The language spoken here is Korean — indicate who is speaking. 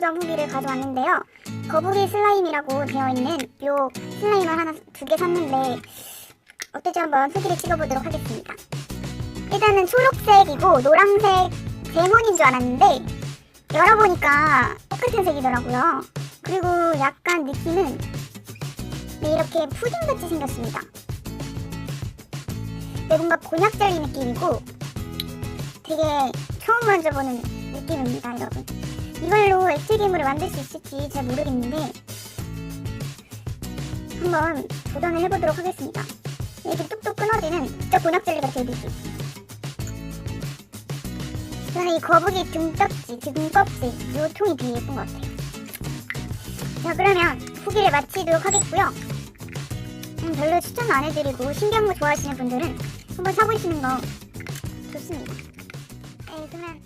Speaker 1: 다음 후기를 가져왔는데요. 거북이 슬라임이라고 되어 있는 요 슬라임을 하나 두 개 샀는데 어떨지 한번 후기를 찍어보도록 하겠습니다. 일단은 초록색이고 노란색 데몬인 줄 알았는데 열어보니까 똑같은 색이더라고요. 그리고 약간 느낌은 네, 이렇게 푸딩같이 생겼습니다. 네, 뭔가 곤약 젤리 느낌이고 되게 처음 만져보는 느낌입니다, 여러분. 액체괴물을 만들 수 있을지 잘 모르겠는데 한번 도전을 해보도록 하겠습니다. 이렇게 뚝뚝 끊어지는 진짜 곤약 젤리 같아요, 느낌. 저는 이 거북이 등딱지, 등껍질 이 통이 되게 예쁜 것 같아요. 자 그러면 후기를 마치도록 하겠고요. 음, 별로 추천 안 해드리고 신기한 거 좋아하시는 분들은 한번 사보시는 거 좋습니다. 네 그러면